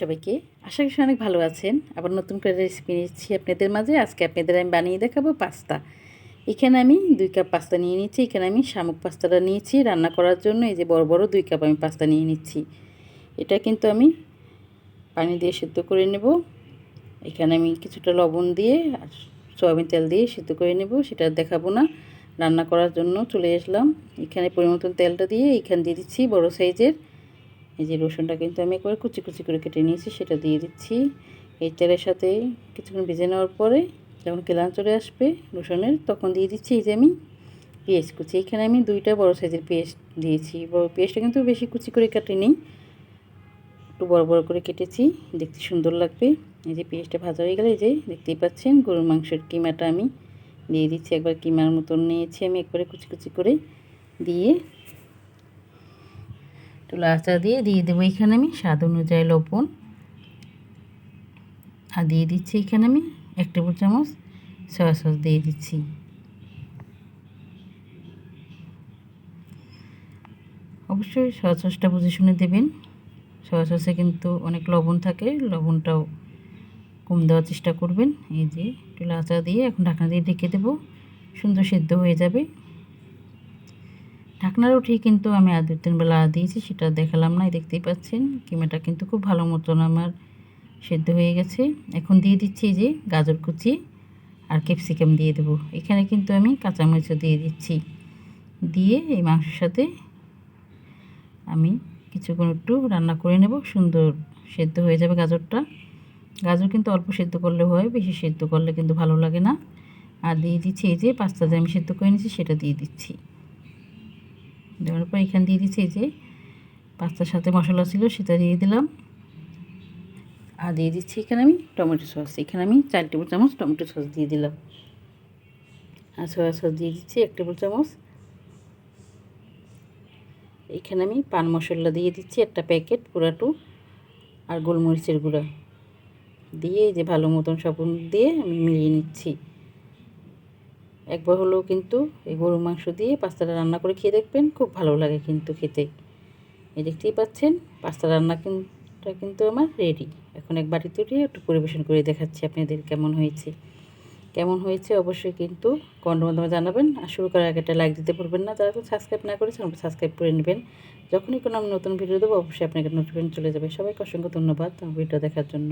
সবাইকে আশা করি অনেক ভালো আছেন। আবার নতুন করে রেসিপি নিচ্ছি আপনাদের মাঝে। আজকে আপনাদের আমি বানিয়ে দেখাবো পাস্তা। এখানে আমি দুই কাপ পাস্তা নিয়ে নিচ্ছি। এখানে আমি শামুক পাস্তাটা নিয়েছি রান্না করার জন্য। এই যে বড় বড় দুই কাপ আমি পাস্তা নিয়ে নিচ্ছি। এটা কিন্তু আমি পানি দিয়ে সেদ্ধ করে নেব। এখানে আমি কিছুটা লবণ দিয়ে আর সয়াবিন তেল দিয়ে সেদ্ধ করে নেব। সেটা দেখাবো না। রান্না করার জন্য চলে আসলাম। এখানে পরিমতন তেলটা দিয়ে এখানে দিয়ে দিচ্ছি বড় সাইজের এই যে রসুনটা কিন্তু আমি একবার কুচি কুচি করে কেটে নিয়েছি, সেটা দিয়ে দিচ্ছি। এই তেলের সাথে কিছুক্ষণ ভেজে নেওয়ার পরে যখন কেলান চলে আসবে রসুনের, তখন দিয়ে দিচ্ছি এই যে আমি পেঁয়াজ কুচি। এখানে আমি দুইটা বড় সাইজের পেঁয়াজ দিয়েছি। পেঁয়াজটা কিন্তু বেশি কুচি করে কাটিনি, একটু বড় বড় করে কেটেছি। দেখতে সুন্দর লাগবে। এই যে পেঁয়াজটা ভাজা হয়ে গেলে, এই যে দেখতেই পাচ্ছেন গরুর মাংসের কিমাটা আমি দিয়ে দিচ্ছি। একবার কিমার মতন নিয়েছি আমি একবারে কুচি কুচি করে দিয়ে একটু লাচা দিয়ে দিয়ে দেবো। এখানে আমি স্বাদ অনুযায়ী লবণ। আর দিয়ে দিচ্ছি এখানে আমি এক টেবিল চামচ সয়া সস দিয়ে দিচ্ছি। অবশ্যই সয়া সসটা বুঝে শুনে দেবেন। সয়া সসে কিন্তু অনেক লবণ থাকে, লবণটাও কম দেওয়ার চেষ্টা করবেন। এই যে একটু লাচা দিয়ে এখন ঢাকনা দিয়ে ঢেকে দেবো। সুন্দর সেদ্ধ হয়ে যাবে। ঢাকনার উঠেই কিন্তু আমি আর দু তিন বেলা দিয়েছি, সেটা দেখালাম না দেখতেই পাচ্ছেন। কিমাটা কিন্তু খুব ভালো মতন আমার সেদ্ধ হয়ে গেছে। এখন দিয়ে দিচ্ছি যে গাজর কুচি আর ক্যাপসিকাম দিয়ে দেবো। এখানে কিন্তু আমি কাঁচামরিচও দিয়ে দিচ্ছি। দিয়ে এই মাংসের সাথে আমি কিছুক্ষণ একটু রান্না করে নেব, সুন্দর সেদ্ধ হয়ে যাবে গাজরটা। গাজর কিন্তু অল্প সেদ্ধ করলে হয়, বেশি সেদ্ধ করলে কিন্তু ভালো লাগে না। আর দিয়ে দিচ্ছি এই যে পাস্তা যে আমি সেদ্ধ করে নিয়েছি, সেটা দিয়ে দিচ্ছি। দেওয়ার পর এখানে দিয়ে দিচ্ছি যে পাস্তার সাথে মশলা ছিল, সেটা দিয়ে দিলাম। আর দিয়ে দিচ্ছি এখানে আমি টমেটো সস। এখানে আমি চার টেবিল চামচ টমেটো সস দিয়ে দিলাম। আর সয়া সস দিয়ে দিচ্ছি এক টেবিল চামচ। এখানে আমি পান মশলা দিয়ে দিচ্ছি একটা প্যাকেট পুরাটু আর গোলমরিচের গুঁড়া। দিয়ে যে ভালো মতন সাবুন দিয়ে আমি মিলিয়ে নিচ্ছি। একবার হলেও কিন্তু এই গরু মাংস দিয়ে পাস্তাটা রান্না করে খেয়ে দেখবেন, খুব ভালো লাগে কিন্তু খেতে। এই দেখতেই পাচ্ছেন, পাস্তা রান্না কিন্তু কিন্তু আমার রেডি এখন এক বাড়িতে উঠিয়ে একটু পরিবেশন করে দেখাচ্ছি আপনাদের কেমন হয়েছে। কেমন হয়েছে অবশ্যই কিন্তু কমেন্টের মাধ্যমে জানাবেন। আর শুরু করার আগে একটা লাইক দিতে ভুলবেন না, যারা সাবস্ক্রাইব না করেছেন সাবস্ক্রাইব করে নেবেন। যখনই কোনো আমি নতুন ভিডিও দেবো, অবশ্যই আপনাকে নোটিফিকেশন চলে যাবে। সবাইকে অসংখ্য ধন্যবাদ ভিডিও দেখার জন্য।